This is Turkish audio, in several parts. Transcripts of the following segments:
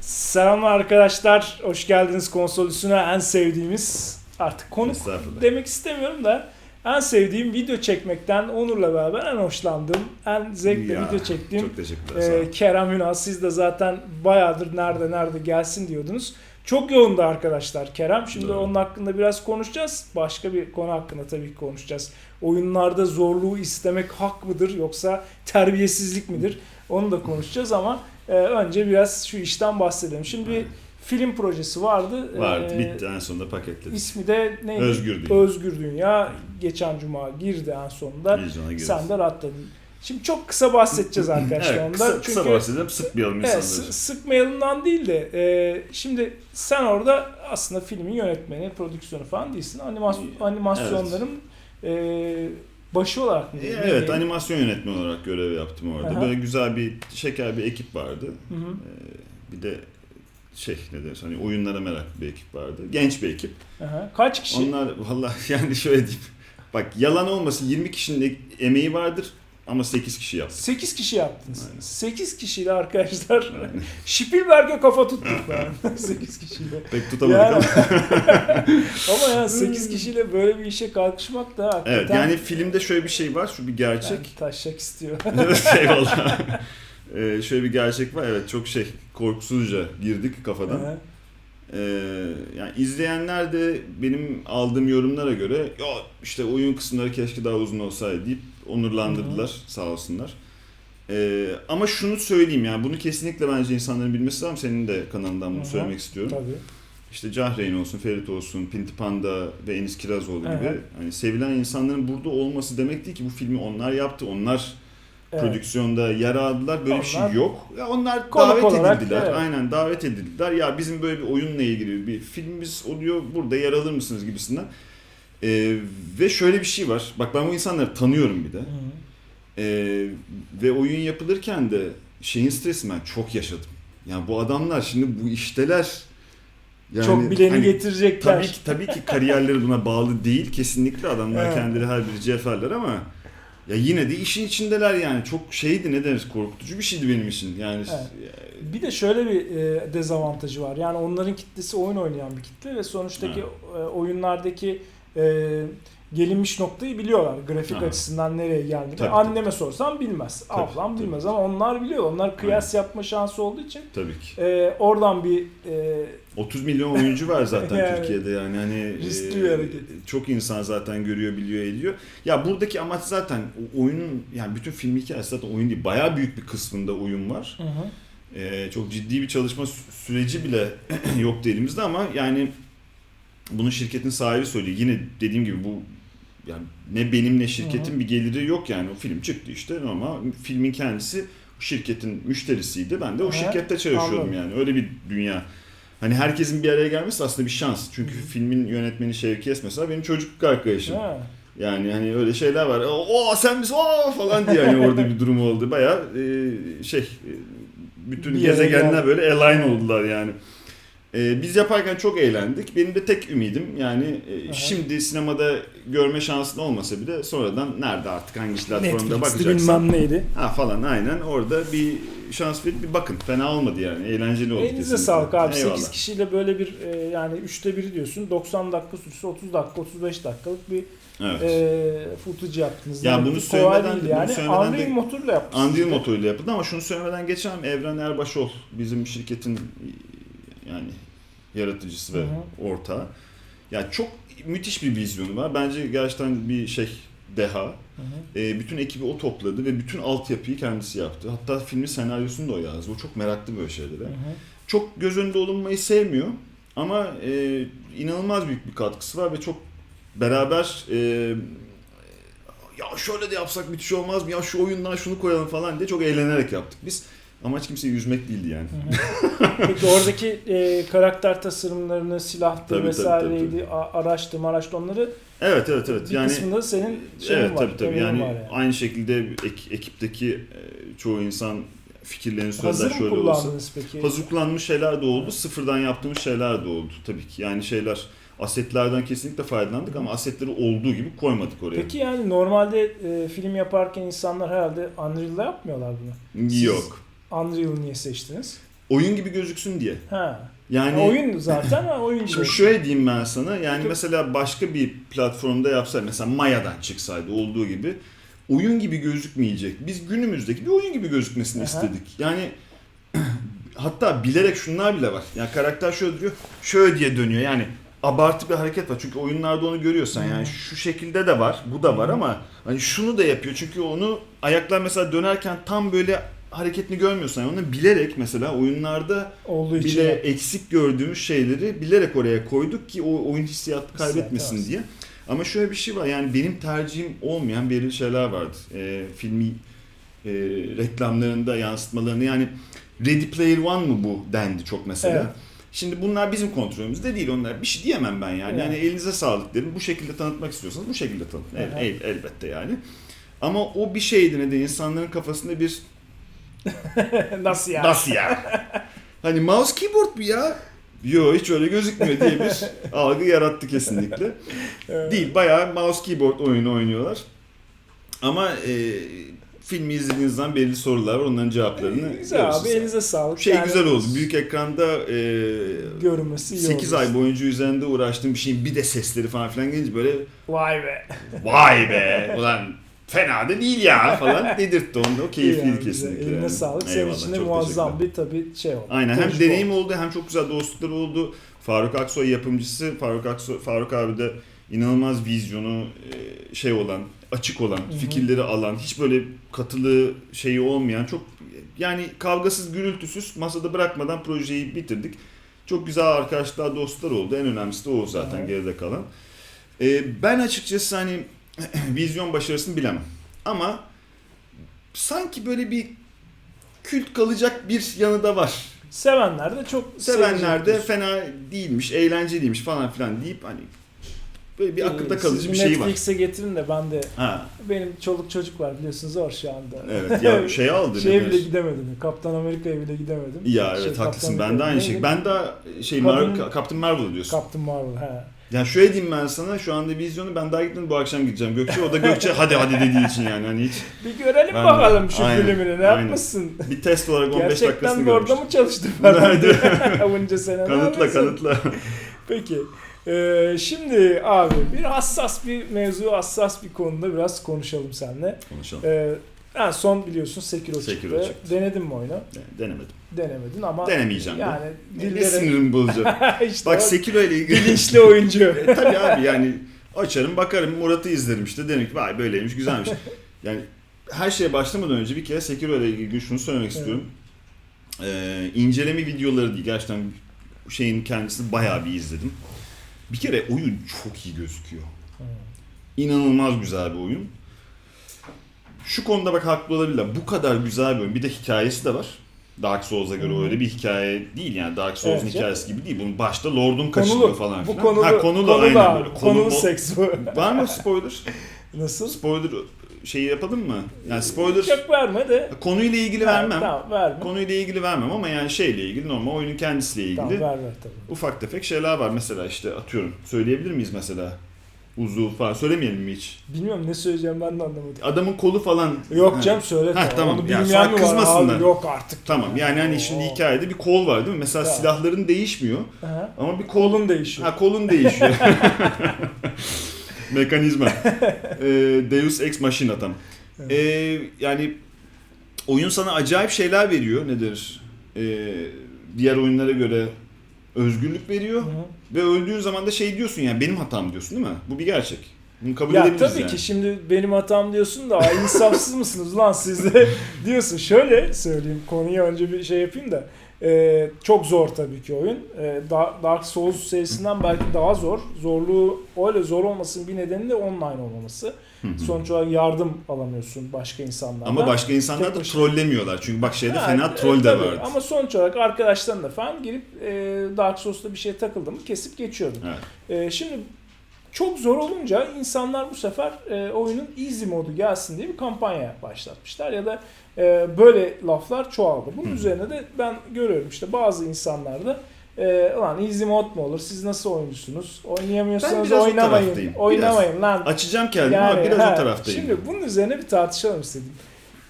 Selamlar arkadaşlar. Hoş geldiniz konsol üstüne en sevdiğimiz artık konuk demek istemiyorum da en sevdiğim video çekmekten Onur'la beraber en hoşlandığım, en zevkle Ya, video çektiğim Çok e. Kerem Ünal. Siz de zaten bayağıdır nerede nerede gelsin diyordunuz. Çok yoğundu arkadaşlar Kerem. Şimdi Doğru. onun hakkında biraz konuşacağız. Başka bir konu hakkında tabii ki konuşacağız. Oyunlarda zorluğu istemek hak mıdır yoksa terbiyesizlik midir? Onu da konuşacağız ama e, önce biraz şu işten bahsedelim. Şimdi bir film projesi vardı. Vardı. E, bitti. En sonunda paketledik. İsmi de neydi? Özgür Dünya. Özgür Dünya. Geçen cuma girdi en sonunda. Sen de rahatladın. Şimdi çok kısa bahsedeceğiz arkadaşlar Evet, ondan. kısa, Çünkü bahsedelim. Sıkmayalım evet, insanları. sıkmayalımdan değil de e, şimdi sen orada aslında filmin yönetmeni, prodüksiyonu falan değilsin. Animas animasyonların e, başı olarak mı? E, Evet, diyeyim? animasyon yönetmeni olarak görev yaptım orada. Aha. Böyle güzel bir, şeker bir ekip vardı. Hı hı. Ee, bir de şey ne deriz hani oyunlara meraklı bir ekip vardı. Genç bir ekip. Aha. Kaç kişi? Onlar vallahi yani şöyle diyeyim. Bak yalan olmasın 20 kişinin e- emeği vardır ama 8 kişi yaptı. 8 kişi yaptınız. Aynen. 8 kişiyle arkadaşlar Aynen. Spielberg'e kafa tuttuk ben. 8 kişiyle. Pek tutamadık Yani- ama. Ama ya 8 kişiyle böyle bir işe kalkışmak da hakikaten Evet yani filmde şöyle bir şey var. Şu bir gerçek. yani taşak istiyor. Eyvallah. Ee, şöyle bir gerçek var. Evet çok şey korkusuzca girdik kafadan. Aha. Ee, yani izleyenler de benim aldığım yorumlara göre ya işte oyun kısımları keşke daha uzun olsaydı deyip onurlandırdılar sağ olsunlar. Ee, ama şunu söyleyeyim yani bunu kesinlikle bence insanların bilmesi lazım. Senin de kanalından bunu Hı hı. söylemek istiyorum. Tabii. İşte Cahreyn olsun, Ferit olsun, Pinti Panda ve Enis Kirazoğlu gibi Evet. hani sevilen insanların burada olması demek değil ki bu filmi onlar yaptı. Onlar Evet. prodüksiyonda yer aldılar. Böyle bir Onlar- şey yok. Ya onlar Konuk davet olarak, edildiler. evet. Aynen davet edildiler. Ya bizim böyle bir oyunla ilgili bir filmimiz oluyor. Burada yer alır mısınız gibisinden. Ee, ve şöyle bir şey var. Bak ben bu insanları tanıyorum bir de. Hı. Ee, ve oyun yapılırken de şeyin stresini ben çok yaşadım. Yani bu adamlar şimdi bu işteler. Yani Çok bileni hani getirecekler. Tabii ki tabii ki kariyerleri buna bağlı değil kesinlikle adamlar Evet. kendileri her biri ceferler ama ya yine de işin içindeler yani çok şeydi ne deriz korkutucu bir şeydi benim için yani Evet. Bir de şöyle bir e, dezavantajı var. Yani onların kitlesi oyun oynayan bir kitle ve sonuçtaki e, oyunlardaki e, gelinmiş noktayı biliyorlar. Grafik Aha. açısından nereye geldiğini. Tabii, Anneme sorsam bilmez. Tabii, Ablam tabii. bilmez ama onlar biliyor. Onlar kıyas yapma şansı olduğu için tabii ki. e, oradan bir e, 30 milyon oyuncu var zaten Yani Türkiye'de yani hani riskli e, bir hareket. çok insan zaten görüyor biliyor ediyor. Ya buradaki amaç zaten oyunun yani bütün film hikayesi zaten oyun değil bayağı büyük bir kısmında oyun var. hı hı. Ee, çok ciddi bir çalışma sü- süreci bile yoktu elimizde ama yani bunu şirketin sahibi söylüyor. Yine dediğim gibi bu yani ne benim ne şirketin bir geliri yok yani o film çıktı işte ama filmin kendisi şirketin müşterisiydi. Ben de o Aha, şirkette çalışıyordum anladım. yani. Öyle bir dünya. Hani herkesin bir araya gelmesi aslında bir şans. Çünkü Hı. filmin yönetmeni Şevki Es mesela benim çocukluk arkadaşım. Ha. Yani hani öyle şeyler var. O sen misin? O falan diye yani orada bir durum oldu. Bayağı e, şey e, bütün Bir gezegenler geldi. böyle align oldular yani. E, biz yaparken çok eğlendik. Benim de tek ümidim yani e, şimdi sinemada görme şansın olmasa bile sonradan nerede artık hangi platformda bakacaksan bilmem neydi. ha falan aynen orada bir şans verip bir bakın. Fena olmadı yani. Eğlenceli oldu Elinize kesinlikle. sağlık abi. Eyvallah. 8 kişiyle böyle bir e, yani üçte biri diyorsun. 90 dakika süresi 30 dakika 35 dakikalık bir Evet. e, footage yaptınız. Ya Yani bunu söylemeden- bunu yani. söylemeden Unreal de- motoruyla yaptınız. Unreal motoruyla yapıldı ama şunu söylemeden geçemem. Evren Erbaşol bizim şirketin yani yaratıcısı ve Hı hı. ortağı. Ya çok müthiş bir vizyonu var. Bence gerçekten bir şey deha. Hı hı. E, bütün ekibi o topladı ve bütün altyapıyı kendisi yaptı. Hatta filmin senaryosunu da o yazdı. O çok meraklı böyle şeylere. Hı hı. Çok göz önünde olunmayı sevmiyor ama e, inanılmaz büyük bir katkısı var ve çok beraber e, ya şöyle de yapsak müthiş olmaz mı? Ya şu oyundan şunu koyalım falan diye çok eğlenerek yaptık biz. Amaç kimseyi üzmek değildi yani. Peki oradaki e, karakter tasarımlarını, silahtı Tabii, tabii, vesaireydi, tabii, a- araçtı, maraçtı onları Evet evet evet. bir yani kısmında senin şeyin evet var. tabii tabii. Yani, yani. aynı şekilde ek- ekipteki e, çoğu insan fikirlerini mı şöyle olsa. peki? Hazır kullanmış şeyler de oldu, sıfırdan yaptığımız şeyler de oldu tabii ki. Yani şeyler asetlerden kesinlikle faydalandık ama asetleri olduğu gibi koymadık oraya. Peki yani normalde e, film yaparken insanlar herhalde Unreal'da yapmıyorlar bunu. Siz- Yok. Unreal'ı niye seçtiniz? Oyun gibi gözüksün diye. Ha. Yani oyun zaten ama oyun Şimdi gibi. şöyle diyeyim ben sana. Yani Peki- mesela başka bir platformda yapsaydı mesela Maya'dan çıksaydı olduğu gibi oyun gibi gözükmeyecek. Biz günümüzdeki bir oyun gibi gözükmesini Aha. istedik. Yani hatta bilerek şunlar bile var. Yani karakter şöyle duruyor, şöyle diye dönüyor. Yani abartı bir hareket var. Çünkü oyunlarda onu görüyorsan yani şu şekilde de var, bu da var ama hani şunu da yapıyor. Çünkü onu ayaklar mesela dönerken tam böyle hareketini görmüyorsan yani onu bilerek mesela oyunlarda Olduğu için. bile eksik gördüğümüz şeyleri bilerek oraya koyduk ki o oyun hissiyatı kaybetmesin evet. diye. Ama şöyle bir şey var yani benim tercihim olmayan belirli şeyler vardı. Ee, filmi e, reklamlarında yansıtmalarını yani Ready Player One mı bu dendi çok mesela. Evet. Şimdi bunlar bizim kontrolümüzde değil onlar. Bir şey diyemem ben yani. Yani. Yani elinize sağlık derim. Bu şekilde tanıtmak istiyorsanız bu şekilde tanıtın. El- el- elbette yani. Ama o bir şeydi ne de insanların kafasında bir Nasıl yani? Nasıl ya? hani mouse keyboard bu ya? Yo hiç öyle gözükmüyor diye bir algı yarattı kesinlikle. Evet. Değil bayağı mouse keyboard oyunu oynuyorlar. Ama e, filmi izlediğiniz zaman belli sorular var onların cevaplarını Güzel abi görürsünüz. elinize sağlık. Şey Yani güzel oldu. Büyük ekranda e, görünmesi iyi 8 oldu. ay boyunca üzerinde uğraştığım bir şeyin bir de sesleri falan filan gelince böyle Vay be. vay be ulan fena da değil ya falan dedirtti onu da. O keyifliydi yani, kesinlikle. Eline yani. sağlık. Senin için de muazzam bir tabii şey oldu. Aynen hem deneyim oldu hem çok güzel dostluklar oldu. Faruk Aksoy yapımcısı. Faruk Aksoy, Faruk abi de inanılmaz vizyonu e, şey olan, açık olan, hı. fikirleri alan, hiç böyle katılı şeyi olmayan çok yani kavgasız, gürültüsüz masada bırakmadan projeyi bitirdik. Çok güzel arkadaşlar, dostlar oldu. En önemlisi de o zaten Evet. geride kalan. E, ben açıkçası hani vizyon başarısını bilemem. Ama sanki böyle bir kült kalacak bir yanı da var. Sevenler de çok Sevenler de fena değilmiş, eğlenceliymiş falan filan deyip hani böyle bir akılda Ee, kalıcı siz bir şey var. Netflix'e getirin de ben de Ha, benim çoluk çocuk var biliyorsunuz zor şu anda. evet ya şey aldı. Şeye bile gidemedim. Kaptan Amerika'ya bile gidemedim. Ya Şey, evet haklısın. Kaptan Ben de aynı şey. Ben de şey Marvel, Captain Marvel diyorsun. Captain Marvel he. Yani şöyle diyeyim ben sana şu anda vizyonu ben daha gitmedim bu akşam gideceğim Gökçe. O da Gökçe hadi hadi dediği için yani hani hiç Bir görelim Ben de- bakalım şu aynen, filmini ne aynen. yapmışsın? bir test olarak 15 dakikasını Gerçekten de orada görmüştüm. mı çalıştı falan. Bunca sene ne Kanıtla kanıtla. Peki. Ee, şimdi abi bir hassas bir mevzu, hassas bir konuda biraz konuşalım seninle. Konuşalım. Ee, en son biliyorsun Sekiro, Sekiro çıktı. çıktı. Denedin mi oyunu? Yani denemedim. Denemedin ama Denemeyeceğim de. yani Ne dillere sinirimi bozacak. işte Bak Sekiro ile ilgili. bilinçli oyuncu. E, tabii abi yani açarım bakarım Murat'ı izlerim işte derim ki vay böyleymiş güzelmiş. Yani her şeye başlamadan önce bir kere Sekiro ile ilgili şunu söylemek Evet. istiyorum. Ee, inceleme videoları değil gerçekten şeyin kendisini bayağı bir izledim. Bir kere oyun çok iyi gözüküyor. İnanılmaz güzel bir oyun. Şu konuda bak haklı olabilirler. Bu kadar güzel bir oyun. Bir de hikayesi de var. Dark Souls'a göre öyle bir hikaye değil yani Dark Souls'un Evet, hikayesi gibi değil. Bunun başta Lord'un kaçırıyor Konulu, falan bu filan. konulu, ha, konulu, konulu aynen abi, böyle. konulu Konu- seks bu. Var mı spoiler? Nasıl? Spoiler şeyi yapalım mı? Yani spoiler Çok verme de. konuyla ilgili Ha, vermem. Tamam verme. Konuyla ilgili vermem ama yani şeyle ilgili normal oyunun kendisiyle ilgili Tamam ver ver tabii. ufak tefek şeyler var. Mesela işte atıyorum. Söyleyebilir miyiz mesela? Uzuv falan söylemeyelim mi hiç? Bilmiyorum ne söyleyeceğim ben de anlamadım. Adamın kolu falan. Yok canım söyle. Ha, tamam. Onu Yani sonra kızmasınlar. abi? Yok artık. Tamam yani hani şimdi hikayede bir kol var değil mi? Mesela Tamam. silahların değişmiyor Aha. ama bir kol Kolun değişiyor. Ha kolun değişiyor. Mekanizma. Ee, Deus Ex Machina tam. Evet. Ee, yani oyun sana acayip şeyler veriyor. Nedir? Ee, diğer oyunlara göre özgürlük veriyor. Hı hı. Ve öldüğün zaman da şey diyorsun yani benim hatam diyorsun değil mi? Bu bir gerçek. Bunu kabul Ya tabii yani. ki şimdi benim hatam diyorsun da "Ay, insafsız mısınız lan siz de diyorsun. Şöyle söyleyeyim konuya önce bir şey yapayım da. Ee, çok zor tabii ki oyun. Ee, Da- Dark Souls serisinden belki daha zor. Zorluğu öyle zor olmasının bir nedeni de online olmaması. Sonuç olarak yardım alamıyorsun başka insanlardan. Ama başka insanlar Tek da başına. trollemiyorlar. Çünkü bak şeyde Ha, fena e, troll de vardı. Ama sonuç olarak arkadaşlarınla falan girip e, Dark Souls'ta bir şey takıldı mı kesip geçiyordun. Evet. E, şimdi çok zor olunca insanlar bu sefer e, oyunun easy modu gelsin diye bir kampanya başlatmışlar ya da e, böyle laflar çoğaldı. Bunun Hı. üzerine de ben görüyorum işte bazı insanlar da e, ulan easy mod mu olur? Siz nasıl oyuncusunuz? Ben Oynayamıyorsanız biraz o oynamayın. taraftayım. Oynamayın lan. Açacağım kendimi ama biraz ha, o taraftayım. Şimdi bunun üzerine bir tartışalım istedim.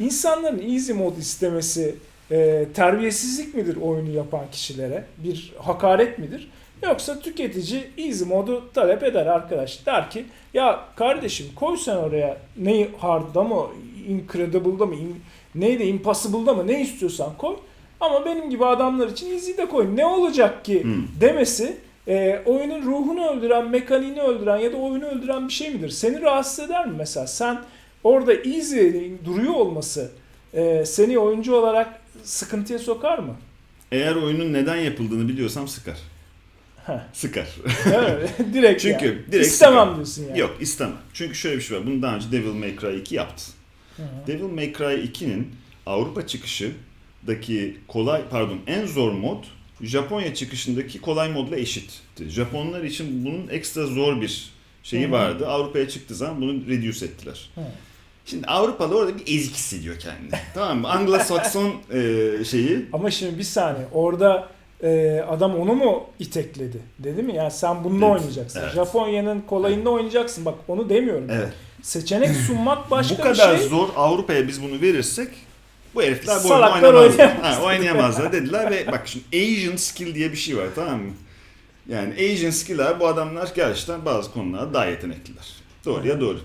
İnsanların easy mod istemesi e, terbiyesizlik midir oyunu yapan kişilere? Bir hakaret midir? Yoksa tüketici easy modu talep eder arkadaş. Der ki ya kardeşim koy sen oraya ne hard'da mı, incredible'da mı, in, neydi impossible'da mı ne istiyorsan koy. Ama benim gibi adamlar için easy de koy. Ne olacak ki Hmm. demesi e, oyunun ruhunu öldüren, mekaniğini öldüren ya da oyunu öldüren bir şey midir? Seni rahatsız eder mi mesela? Sen orada easy duruyor olması e, seni oyuncu olarak sıkıntıya sokar mı? Eğer oyunun neden yapıldığını biliyorsam sıkar. Heh. Sıkar. Evet, direkt Çünkü yani. direkt İstemem sıkar. diyorsun yani. Yok istemem. Çünkü şöyle bir şey var. Bunu daha önce Devil May Cry 2 yaptı. Hı hı. Devil May Cry 2'nin Avrupa çıkışındaki kolay pardon en zor mod Japonya çıkışındaki kolay modla eşitti. Japonlar için bunun ekstra zor bir şeyi hı. vardı. Avrupa'ya çıktığı zaman bunu reduce ettiler. Hı. Şimdi Avrupalı orada bir ezik hissediyor kendini. tamam mı? Anglo-Sakson e, şeyi. Ama şimdi bir saniye orada e, adam onu mu itekledi? Dedi mi? Yani sen bununla Evet, oynayacaksın. evet. Japonya'nın kolayında oynayacaksın. Bak onu demiyorum. Evet. Seçenek sunmak başka bu kadar bir şey. zor Avrupa'ya biz bunu verirsek bu herifler bu oyunu Salaklar oynamazlar. oynayamaz. Ha, oynayamazlar dediler ve bak şimdi Asian skill diye bir şey var tamam mı? Yani Asian skill'ler bu adamlar gerçekten bazı konularda daha yetenekliler. Doğru ya doğru.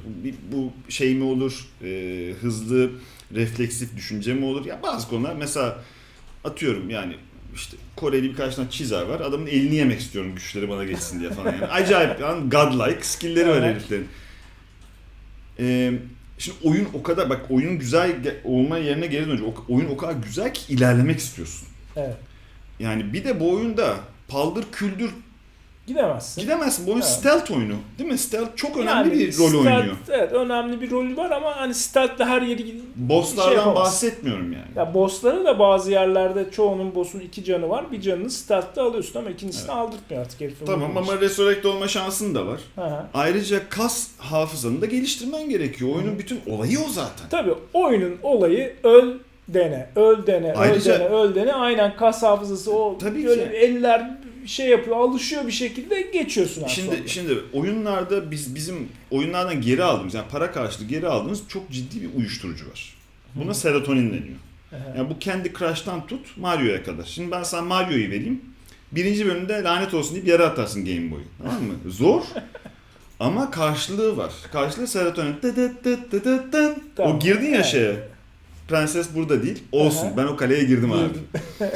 Bu, bu şey mi olur, e, hızlı, refleksif düşünce mi olur? Ya bazı konular mesela atıyorum yani işte Koreli birkaç tane çizer var. Adamın elini yemek istiyorum güçleri bana geçsin diye falan yani. Acayip yani godlike skill'leri var heriflerin. Ee, şimdi oyun o kadar bak oyun güzel olma yerine geri dönecek. O- oyun o kadar güzel ki ilerlemek istiyorsun. Evet. Yani bir de bu oyunda paldır küldür Gidemezsin. gidemezsin. Bu oyun Evet. stealth oyunu. Değil mi? Stealth çok önemli Yani bir rol stealth- oynuyor. Evet önemli bir rolü var ama hani stealth'le her yeri gid- Bosslardan şey bahsetmiyorum yani. Ya bossları da bazı yerlerde çoğunun boss'un iki canı var. Bir canını stealth'te alıyorsun ama ikincisini Evet. aldırtmıyor artık herifin. Tamam ama için. resurrect olma şansın da var. Hı hı. Ayrıca kas hafızanı da geliştirmen gerekiyor. Oyunun bütün olayı o zaten. Tabii oyunun olayı öl dene, öl dene, Ayrıca- öl dene, öl dene. Aynen kas hafızası o Tabii ki. eller şey yapıyor, alışıyor bir şekilde geçiyorsun aslında. Şimdi şimdi oyunlarda biz bizim oyunlardan geri aldığımız yani para karşılığı geri aldığımız çok ciddi bir uyuşturucu var. Buna serotonin deniyor. Yani bu Candy Crush'tan tut Mario'ya kadar. Şimdi ben sana Mario'yu vereyim. Birinci bölümde lanet olsun deyip yere atarsın Game Boy'u. Tamam mı? Zor. Ama karşılığı var. Karşılığı serotonin. Dı dı dı dı dı. Tamam. O girdin ya şeye. Prenses burada değil. Olsun. Aha. Ben o kaleye girdim abi.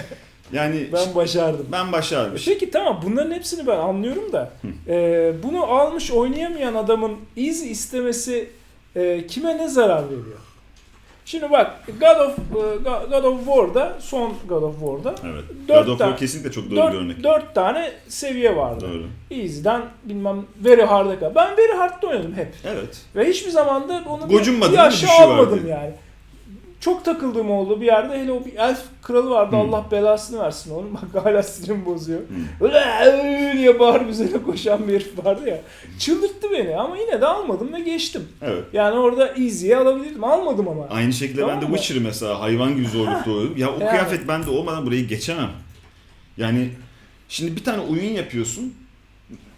Yani ben başardım. ben başardım. Peki tamam bunların hepsini ben anlıyorum da e, bunu almış oynayamayan adamın easy istemesi e, kime ne zarar veriyor? Şimdi bak God of e, God of War'da son God of War'da Evet. God of tane- War kesinlikle çok doğru bir örnek. dört, dört tane seviye vardı. Doğru. Easy'den bilmem very hard'a kadar. Ben very hard'da oynadım hep. Evet. Ve hiçbir zaman da onu Gocunmadın bir aşağı Düşüyor almadım yani. Çok takıldığım oldu bir yerde. Hele o bir elf kralı vardı. Hmm. Allah belasını versin onun. Bak hala sinirim bozuyor. Hmm. Öyle diye bağırıp üzerine koşan bir herif vardı ya. Çıldırttı beni ama yine de almadım ve geçtim. Evet. Yani orada easy'ye alabilirdim. Almadım ama. Aynı şekilde ben Tamam de mı? Witcher'ı mesela hayvan gibi zorlukta oynadım. Ya o Yani. kıyafet bende olmadan burayı geçemem. Yani şimdi bir tane oyun yapıyorsun.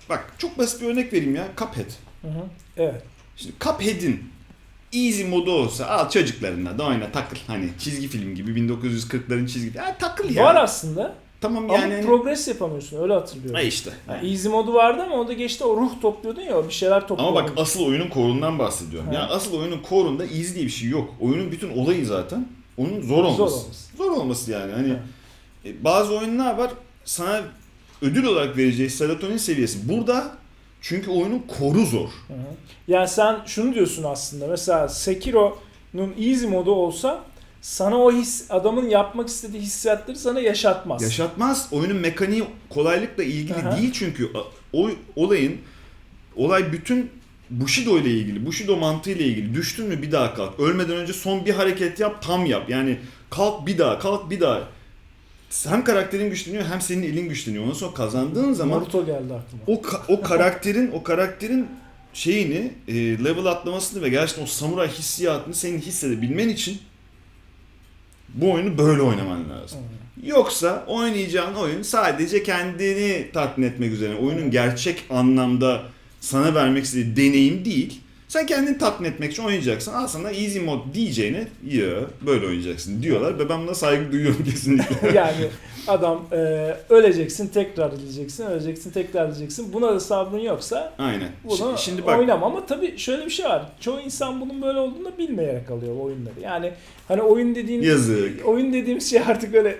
Bak çok basit bir örnek vereyim ya. Cuphead. Hı hı. Evet. Şimdi Cuphead'in easy modu olsa al çocuklarına da oyna takıl. Hani çizgi film gibi 1940'ların çizgi film. Ya takıl ya. Var aslında. Tamam Ama yani. hani- progress yapamıyorsun. Öyle hatırlıyorum. Ha işte. Yani easy modu vardı ama o da geçti o ruh topluyordun ya bir şeyler topluyordun. Ama bak asıl oyunun core'undan bahsediyorum. Ha. Yani asıl oyunun core'unda easy diye bir şey yok. Oyunun bütün olayı zaten onun zor olması. Zor olması. Zor olması yani. Hani Ha. e, bazı oyunlar var sana ödül olarak vereceği serotonin seviyesi. Burada çünkü oyunun koru zor. Hı hı. Yani sen şunu diyorsun aslında. Mesela Sekiro'nun easy modu olsa sana o his adamın yapmak istediği hissiyatları sana yaşatmaz. Yaşatmaz. Oyunun mekaniği kolaylıkla ilgili Aha. değil çünkü o olayın olay bütün Bushido ile ilgili, Bushido mantığı ile ilgili. Düştün mü bir daha kalk. Ölmeden önce son bir hareket yap, tam yap. Yani kalk bir daha, kalk bir daha. Hem karakterin güçleniyor hem senin elin güçleniyor. Ondan sonra kazandığın zaman Naruto geldi aklıma. o ka- o karakterin o karakterin şeyini e, level atlamasını ve gerçekten o samuray hissiyatını senin hissedebilmen için Bu oyunu böyle oynaman lazım. Yoksa oynayacağın oyun sadece kendini tatmin etmek üzere. Oyunun gerçek anlamda sana vermek istediği deneyim değil. Sen kendini tatmin etmek için oynayacaksın. Aslında easy mode diyeceğine ya böyle oynayacaksın diyorlar ve ben buna saygı duyuyorum kesinlikle. yani adam e, öleceksin tekrar edeceksin, öleceksin tekrar edeceksin. Buna da sabrın yoksa Aynen. bunu Şimdi, bak oynama ama tabii şöyle bir şey var. Çoğu insan bunun böyle olduğunu da bilmeyerek alıyor oyunları. Yani hani oyun dediğin yazık. oyun dediğimiz şey artık öyle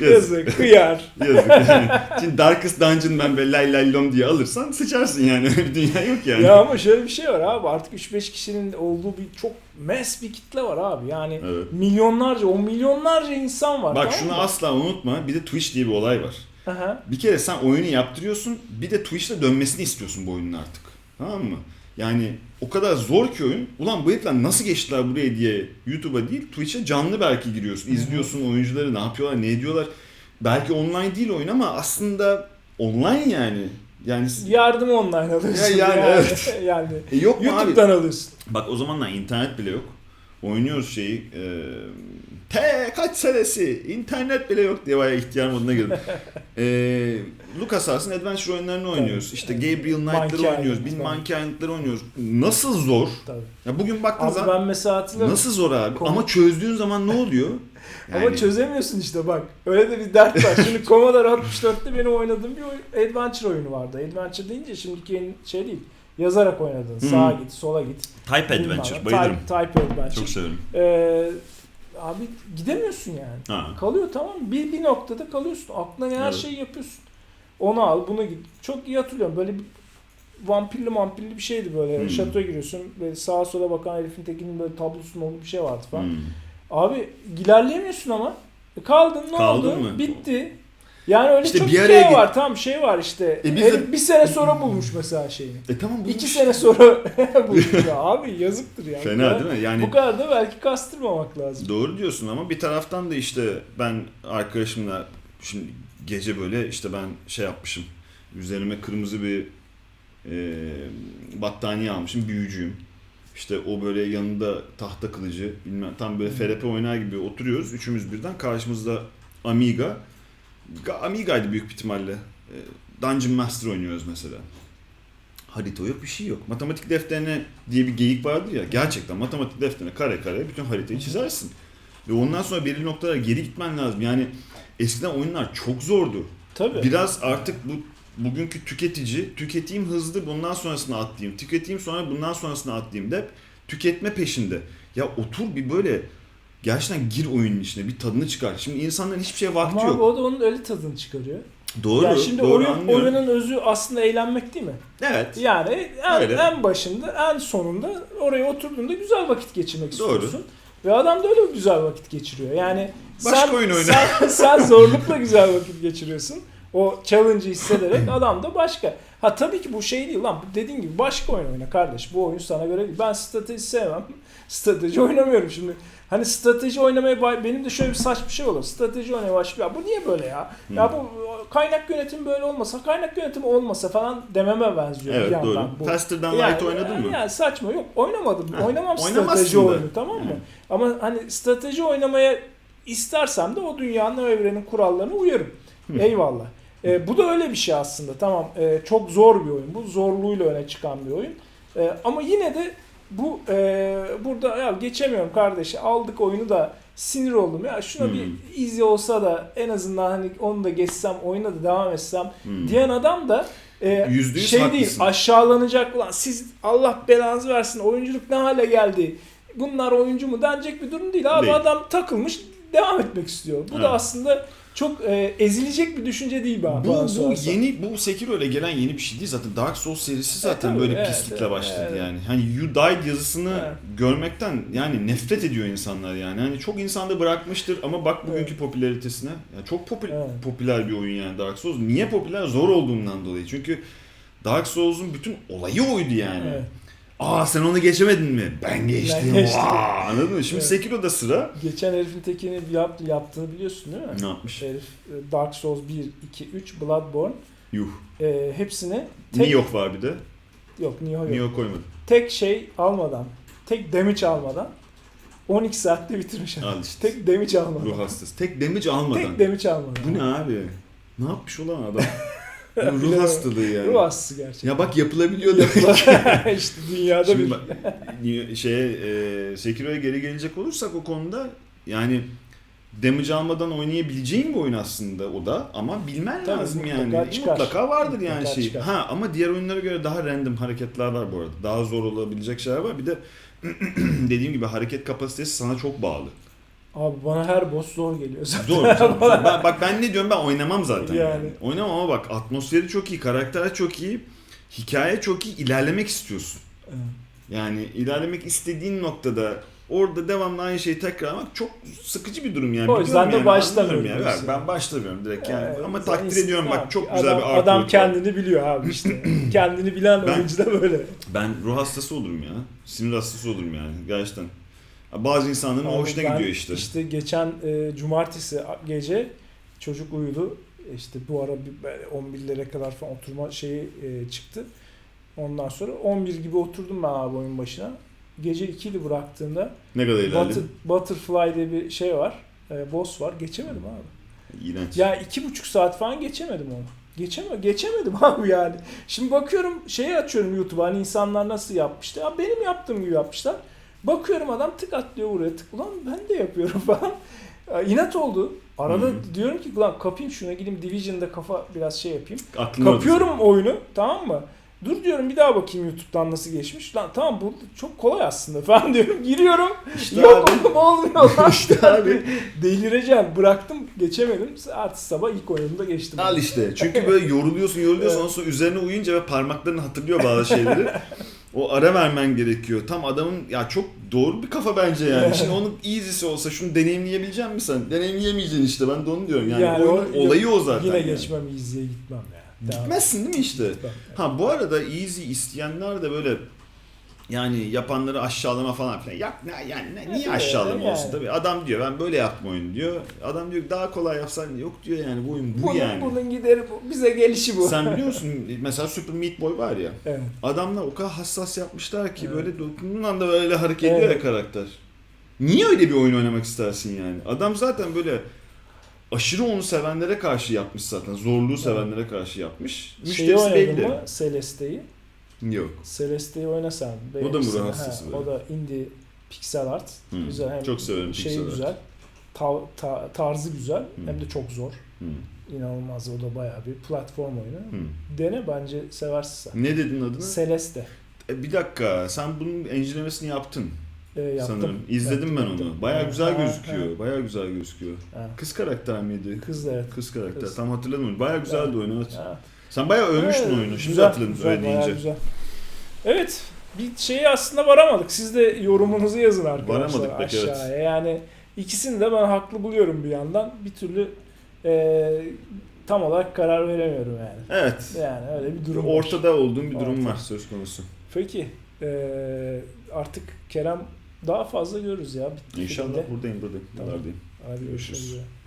Yazık. yazık, kıyar. Yazık yani. Şimdi Darkest Dungeon ben böyle lay lay lom diye alırsan sıçarsın yani. Öyle bir dünya yok yani. Ya ama şöyle bir şey var abi artık 3-5 kişinin olduğu bir çok mass bir kitle var abi. Yani Evet. milyonlarca, o milyonlarca insan var. Bak tamam şunu mı? asla unutma. Bir de Twitch diye bir olay var. Aha. Bir kere sen oyunu yaptırıyorsun. Bir de Twitch'te dönmesini istiyorsun bu oyunun artık. Tamam mı? Yani o kadar zor ki oyun. Ulan bu herifler nasıl geçtiler buraya diye YouTube'a değil Twitch'e canlı belki giriyorsun. izliyorsun oyuncuları ne yapıyorlar, ne ediyorlar. Belki online değil oyun ama aslında online yani. Yani Yardım online alıyorsun. Ya yani, evet. yani e yok mu abi? YouTube'dan alıyorsun. Bak o zamanlar internet bile yok. Oynuyoruz şeyi. E, T kaç senesi internet bile yok diye bayağı ihtiyar moduna girdim. e, LucasArts'ın adventure oyunlarını oynuyoruz. İşte Gabriel Knight'ları oynuyoruz. Falan. Monkey Island'ları oynuyoruz. Nasıl zor? Tabii. Ya bugün baktığın Abi zaman ben mesela hatırlıyorum. nasıl zor abi? Konu- Ama çözdüğün zaman ne oluyor? Ama Yani- çözemiyorsun işte bak. Öyle de bir dert var. Şimdi Commodore 64'te benim oynadığım bir oyun, adventure oyunu vardı. Adventure deyince şimdiki şey değil. Yazarak oynadın. Hı. Sağa git, sola git. Type Adventure bayılırım. Type, type adventure. Çok severim. Ee, abi gidemiyorsun yani. Ha. Kalıyor tamam? Bir, bir noktada kalıyorsun. Aklına her Evet. şeyi yapıyorsun. Onu al, bunu git. Çok iyi hatırlıyorum. Böyle bir vampirli vampirli bir şeydi böyle. Hmm. Şatoya giriyorsun. Böyle sağa sola bakan herifin tekinin böyle tablosunun olduğu bir şey vardı falan. Hmm. Abi ilerleyemiyorsun ama. E, Kaldın ne Kaldın oldu? mı? Bitti. Yani öyle İşte çok bir araya hikaye git- var. Tam şey var işte. E biz Herif de- bir sene sonra bulmuş mesela şeyini. E tamam bu İki sene sonra bulmuş. ya. Abi yazıktır ya. Bu Fena kadar- değil mi? Yani Bu kadar da belki kastırmamak lazım. Doğru diyorsun ama bir taraftan da işte ben arkadaşımla şimdi gece böyle işte ben şey yapmışım. Üzerime kırmızı bir e, battaniye almışım. Büyücüyüm. İşte o böyle yanında tahta kılıcı bilmem tam böyle FRP oynar gibi oturuyoruz. Üçümüz birden karşımızda Amiga. Ga- Amiga'ydı büyük ihtimalle. E, Dungeon Master oynuyoruz mesela. Harita yok bir şey yok. Matematik defterine diye bir geyik vardır ya. Gerçekten matematik defterine kare kare bütün haritayı çizersin. Ve ondan sonra belirli noktalara geri gitmen lazım. Yani eskiden oyunlar çok zordu. Tabii. Biraz artık bu bugünkü tüketici tüketeyim hızlı bundan sonrasına atlayayım. Tüketeyim sonra bundan sonrasına atlayayım de tüketme peşinde. Ya otur bir böyle gerçekten gir oyunun içine bir tadını çıkar. Şimdi insanların hiçbir şeye vakti Ama yok. o da onun öyle tadını çıkarıyor. Doğru. yani şimdi doğru oyun, anlıyorum. oyunun özü aslında eğlenmek değil mi? Evet. Yani en, Öyle. en başında, en sonunda oraya oturduğunda güzel vakit geçirmek Doğru. istiyorsun. Ve adam da öyle güzel vakit geçiriyor. Yani Başka sen, oyun oyna. sen, sen zorlukla güzel vakit geçiriyorsun. O challenge'ı hissederek adam da başka. Ha tabii ki bu şey değil lan. Dediğin gibi başka oyun oyna kardeş. Bu oyun sana göre değil. Ben strateji sevmem. Strateji oynamıyorum şimdi. Hani strateji oynamaya benim de şöyle bir saçma bir şey olur. Strateji oynamaya başlıyor. Ya bu niye böyle ya? Ya bu kaynak yönetimi böyle olmasa, kaynak yönetimi olmasa falan dememe benziyor bir Evet yandan doğru. bu. Faster'dan Yani- Light oynadın mı? Yani saçma yok oynamadım. Heh, Oynamam strateji da. oyunu tamam mı? Hı. Ama hani strateji oynamaya istersem de o dünyanın o evrenin kurallarına uyarım. Eyvallah. E, bu da öyle bir şey aslında. Tamam e, çok zor bir oyun. Bu zorluğuyla öne çıkan bir oyun. E, ama yine de bu e, burada ya geçemiyorum kardeşi aldık oyunu da sinir oldum ya şuna Hmm. bir easy olsa da en azından hani onu da geçsem oyuna da devam etsem Hmm. diyen adam da e, Yüzde yüz şey değil haklısın. aşağılanacak ulan siz Allah belanızı versin oyunculuk ne hale geldi bunlar oyuncu mu denecek bir durum değil abi Değil. adam takılmış devam etmek istiyor bu Evet. da aslında çok e, ezilecek bir düşünce değil bana Bu, bana bu sorarsan. yeni bu Sekiro ile gelen yeni bir şey değil zaten Dark Souls serisi zaten tabii, böyle evet, pislikle evet, başladı evet. yani. Hani you died yazısını Evet. görmekten yani nefret ediyor insanlar yani. Hani çok insanda bırakmıştır ama bak bugünkü Evet. popülaritesine. Ya çok popü- Evet. popüler bir oyun yani Dark Souls. Niye popüler? Zor olduğundan dolayı. Çünkü Dark Souls'un bütün olayı oydu yani. Evet. Aa sen onu geçemedin mi? Ben geçtim. Ben geçtim. Vaa, anladın mı? Şimdi Evet. Sekiro'da sıra. Geçen herifin tekini yap, yaptığını biliyorsun değil mi? Ne yapmış? Herif e, Dark Souls 1, 2, 3, Bloodborne Yuh. e, hepsini tek, York var bir de. yok Nioh yok. York koymadı. tek şey almadan, tek damage almadan 12 saatte bitirmiş. Al işte. Tek damage almadan. Ruh hastası. Tek damage almadan. Tek damage almadan. Bu ne abi? Ne yapmış ulan adam? Bu ruh hastalığı yani. Ruh hastası gerçekten. Ya bak yapılabiliyor demek. işte dünyada Şimdi bir... bak, şeye e, Sekiro'ya geri gelecek olursak o konuda yani damage almadan oynayabileceğin bir oyun aslında o da ama bilmen Tabii, lazım mutlaka yani. çıkar. Mutlaka vardır yani Mutlaka şey. çıkar. Ha ama diğer oyunlara göre daha random hareketler var bu arada. Daha zor olabilecek şeyler var. Bir de dediğim gibi hareket kapasitesi sana çok bağlı. Abi bana her boss zor geliyor zaten. Zor. zor. ben, bak ben ne diyorum ben oynamam zaten yani. Yani. Oynamam ama bak atmosferi çok iyi, karakter çok iyi, hikaye çok iyi, ilerlemek istiyorsun. Evet. Yani ilerlemek istediğin noktada orada devamlı aynı şeyi tekrarlamak çok sıkıcı bir durum yani. O yüzden Biliyorum de yani, başlamıyorum anlıyorum diyorsun. Ya. Ben başlamıyorum direkt yani. Evet, Ama takdir ediyorum bak çok yap- güzel adam, bir artwork Adam var. kendini biliyor abi işte. kendini bilen Ben- oyuncu da böyle. Ben ruh hastası olurum ya. Sinir hastası olurum yani gerçekten. Bazı insanların Abi hoşuna ben gidiyor işte. İşte geçen e, cumartesi gece çocuk uyudu. İşte bu ara bir, böyle 11'lere kadar falan oturma şeyi e, çıktı. Ondan sonra 11 gibi oturdum ben abi oyun başına. Gece 2'li bıraktığımda Ne kadar ilerledi. Butter, Butterfly diye bir şey var. E, boss var. Geçemedim abi. İğrenç. Ya iki buçuk saat falan geçemedim onu. Geçeme, geçemedim abi yani. Şimdi bakıyorum şeyi açıyorum YouTube'a hani insanlar nasıl yapmıştı. Ya benim yaptığım gibi yapmışlar. Bakıyorum adam tık atlıyor buraya tık. Ulan ben de yapıyorum falan. İnat oldu. Arada Hı. diyorum ki ulan kapayım şuna gideyim Division'da kafa biraz şey yapayım. Aklına Kapıyorum oyunu tamam mı? Dur diyorum bir daha bakayım YouTube'dan nasıl geçmiş. Lan tamam bu çok kolay aslında falan diyorum. Giriyorum. İşte Yok abi. oğlum olmuyor lan. İşte abi. Delireceğim. Bıraktım geçemedim. Artı sabah ilk oyunumda geçtim. Al işte. Çünkü böyle yoruluyorsun yoruluyorsun Evet. ondan sonra üzerine uyuyunca ve parmakların hatırlıyor bazı şeyleri. O ara vermen gerekiyor. Tam adamın ya çok doğru bir kafa bence yani. Şimdi onun easy'si olsa şunu deneyimleyebilecek misin sen? Deneyimleyemeyeceksin işte ben de onu diyorum. Yani, Yani oyunun o- olayı o zaten. Yine yani. geçmem easy'ye gitmem ya. Gitmezsin değil mi işte? Gitmem. Ha bu arada easy isteyenler de böyle yani yapanları aşağılama falan filan. Ya ne- yani ne- niye aşağılama olsun tabii. Adam diyor ben böyle yaptım oyunu diyor. Adam diyor daha kolay yapsan yok diyor yani bu oyun bu Bunun, yani. bunun gideri bu. Bize gelişi bu. Sen biliyorsun mesela Super Meat Boy var ya. evet. Adamlar o kadar hassas yapmışlar ki Evet. böyle dokunduğun anda böyle hareket ediyor Evet. ya karakter. Niye öyle bir oyun oynamak istersin yani? Adam zaten böyle aşırı onu sevenlere karşı yapmış zaten. Zorluğu sevenlere karşı yapmış. Şeyi Müşterisi oynadın belli. mı? Celeste'yi. Yok. Celeste'yi oynasan. O da mı Ha, böyle? O da indie pixel art. Hı. Güzel. Hem Çok severim Şeyi pixel art. güzel. Ta- ta- tarzı güzel. Hı. Hem de çok zor. Hı. İnanılmaz. O da bayağı bir platform oyunu. Hı. Dene bence seversin sen. Ne dedin adını? Celeste. E, bir dakika sen bunun enginelemesini yaptın Ee, yaptım. sanırım. İzledim ben Yaptım, onu. Baya güzel Ha, gözüküyor. Baya güzel gözüküyor. ha. Kız karakter miydi? Kız evet. Kız karakter. Kız. Tam hatırlamıyorum. Baya güzeldi oyun evet. Sen baya övmüştün Evet, oyunu. Şimdi güzel, hatırladım güzel, öyle bayağı deyince. güzel. Evet. Bir şeye aslında varamadık. Siz de yorumunuzu yazın arkadaşlar Varamadık pek, evet. aşağıya. Yani ikisini de ben haklı buluyorum bir yandan. Bir türlü e, tam olarak karar veremiyorum yani. Evet. Yani öyle bir durum var. Ortada olduğum bir durum Orta. var söz konusu. Peki. e, artık Kerem daha fazla görürüz ya. Bitti İnşallah filmde. buradayım buradayım. Tamam. Hadi görüşürüz. Görüşürüz.